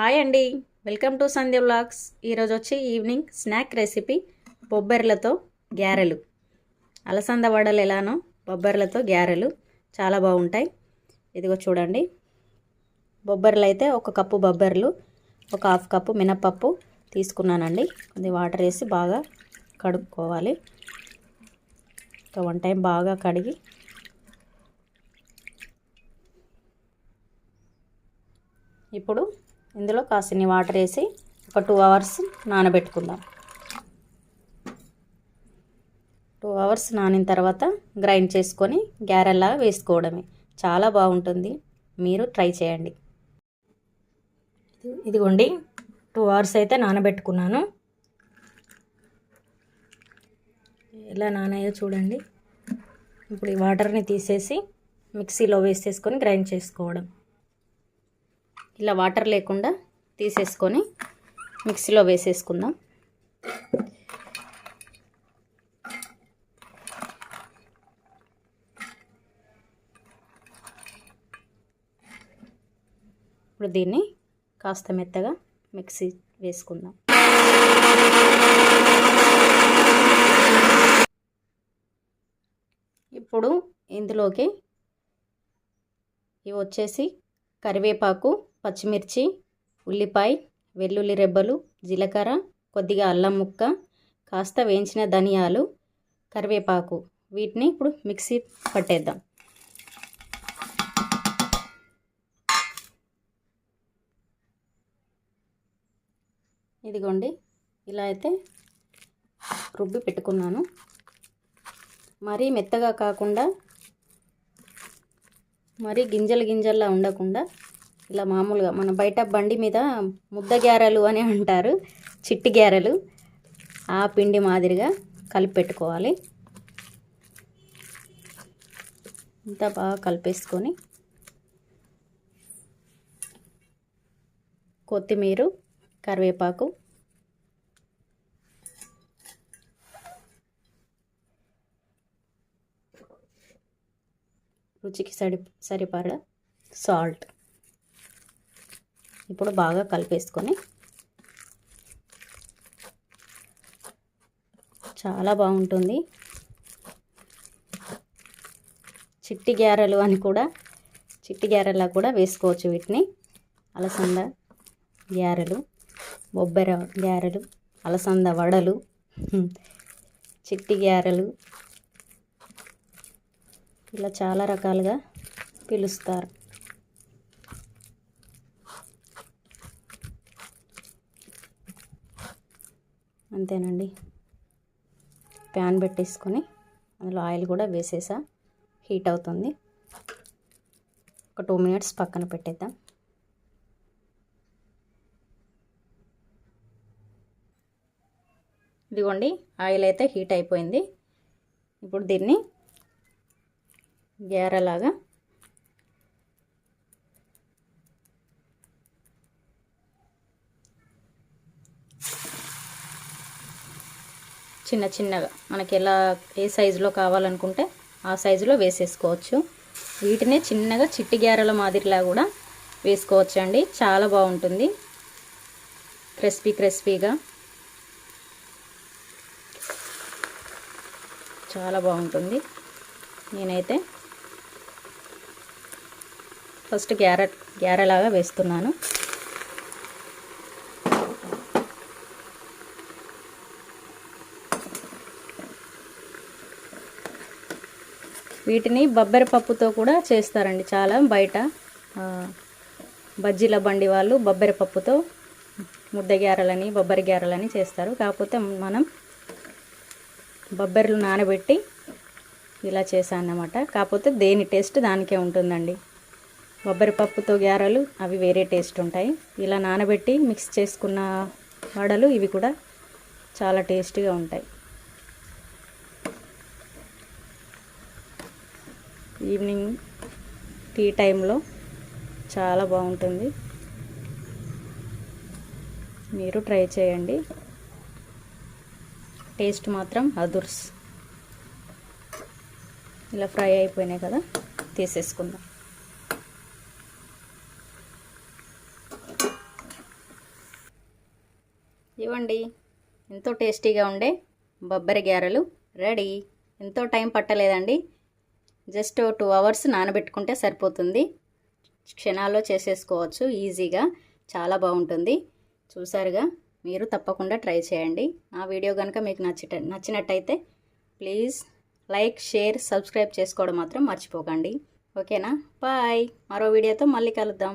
Hi అండి. Welcome to Sandhya blogs ఈరోజు వచ్చి ఈవినింగ్ స్నాక్ రెసిపీ బొబ్బర్లతో గ్యారెలు. అలసంద వడలు ఎలానో బొబ్బర్లతో గ్యారెలు చాలా బాగుంటాయి. ఇదిగో చూడండి. బొబ్బర్లు అయితే ఒక కప్పు బొబ్బర్లు ఒక హాఫ్ కప్పు మినపప్పు తీసుకున్నానండి. కొద్ది వాటర్ వేసి బాగా కడుక్కోవాలి. ఒక వన్ టైం బాగా కడిగి ఇప్పుడు ఇందులో కాసిన్ని వాటర్ వేసి ఒక టూ అవర్స్ నానబెట్టుకుందాం. టూ అవర్స్ నానిన తర్వాత గ్రైండ్ చేసుకొని గ్యారెల్లా వేసుకోవడమే. చాలా బాగుంటుంది. మీరు ట్రై చేయండి. ఇదిగోండి టూ అవర్స్ అయితే నానబెట్టుకున్నాను. ఎలా నానాయో చూడండి. ఇప్పుడు ఈ వాటర్ని తీసేసి మిక్సీలో వేసేసుకొని గ్రైండ్ చేసుకోవడం. ఇలా వాటర్ లేకుండా తీసేసుకొని మిక్సీలో వేసేసుకుందాం. ఇప్పుడు దీన్ని కాస్త మెత్తగా మిక్సీ వేసుకుందాం. ఇప్పుడు ఇందులోకి ఇవి వచ్చేసి కరివేపాకు పచ్చిమిర్చి ఉల్లిపాయ వెల్లుల్లి రెబ్బలు జీలకర్ర కొద్దిగా అల్లం ముక్క కాస్త వేయించిన ధనియాలు కరివేపాకు. వీటిని ఇప్పుడు మిక్సీ పట్టేద్దాం. ఇదిగోండి ఇలా అయితే రుబ్బి పెట్టుకున్నాను. మరీ మెత్తగా కాకుండా మరీ గింజలు గింజల్లా ఉండకుండా ఇలా మామూలుగా మన బయట బండి మీద ముద్ద గ్యారెలు అని అంటారు చిట్టి గ్యారెలు. ఆ పిండి మాదిరిగా కలిపి పెట్టుకోవాలి. ఇంత బాగా కలిపేసుకొని కొత్తిమీర కరివేపాకు రుచికి సరి సరిపడ సాల్ట్. ఇప్పుడు బాగా కలిపేసుకొని చాలా బాగుంటుంది. చిట్టి గ్యారెలు అని కూడా చిట్టి గ్యారెలా కూడా వేసుకోవచ్చు వీటిని. అలసంద గ్యారెలు బొబ్బెర గ్యారెలు అలసంద వడలు చిట్టి గ్యారెలు ఇలా చాలా రకాలుగా పిలుస్తారు. అంతేనండి. ప్యాన్ పెట్టేసుకొని అందులో ఆయిల్ కూడా వేసేసా. హీట్ అవుతుంది. ఒక టూ మినిట్స్ పక్కన పెట్టేద్దాం. ఇదిగోండి ఆయిల్ అయితే హీట్ అయిపోయింది. ఇప్పుడు దీన్ని గ్యారలాగా చిన్న చిన్నగా. మనకి ఎలా ఏ సైజులో కావాలనుకుంటే ఆ సైజులో వేసేసుకోవచ్చు. వీటినే చిన్నగా చిట్టి గ్యారెల మాదిరిలా కూడా వేసుకోవచ్చు అండి చాలా బాగుంటుంది. క్రిస్పీ క్రిస్పీగా. చాలా బాగుంటుంది. నేనైతే ఫస్ట్ గ్యారెట్ గ్యారెలాగా వేస్తున్నాను. వీటిని బొబ్బరి పప్పుతో కూడా చేస్తారండి చాలా బయట. బజ్జీల బండి వాళ్ళు బొబ్బరి పప్పుతో ముద్ద గ్యారెలని బొబ్బరి గ్యారెలని చేస్తారు. కాకపోతే మనం బొబ్బరిలు నానబెట్టి ఇలా చేశాను అన్నమాట కాకపోతే దేని టేస్ట్ దానికే ఉంటుందండి. బొబ్బరి పప్పుతో గ్యారెలు అవి వేరే టేస్ట్ ఉంటాయి. ఇలా నానబెట్టి మిక్స్ చేసుకున్న వడలు ఇవి కూడా చాలా టేస్టీగా ఉంటాయి. ఈవినింగ్ టీ టైంలో చాలా బాగుంటుంది. మీరు ట్రై చేయండి. టేస్ట్ మాత్రం అదుర్స్. ఇలా ఫ్రై అయిపోయినాయి కదా తీసేసుకుందాం. ఇవ్వండి. ఎంతో టేస్టీగా ఉండే బొబ్బరి గారెలు. రెడీ. ఎంతో టైం పట్టలేదండి. జస్ట్ టూ అవర్స్ నానబెట్టుకుంటే సరిపోతుంది. క్షణాల్లో చేసేసుకోవచ్చు ఈజీగా. చాలా బాగుంటుంది. చూసారుగా? మీరు తప్పకుండా ట్రై చేయండి. నా వీడియో కనుక మీకు నచ్చిట నచ్చినట్టయితే ప్లీజ్ లైక్ షేర్ సబ్స్క్రైబ్ చేసుకోవడం మాత్రం మర్చిపోకండి. ఓకేనా? బాయ్. మరో వీడియోతో మళ్ళీ కలుద్దాం.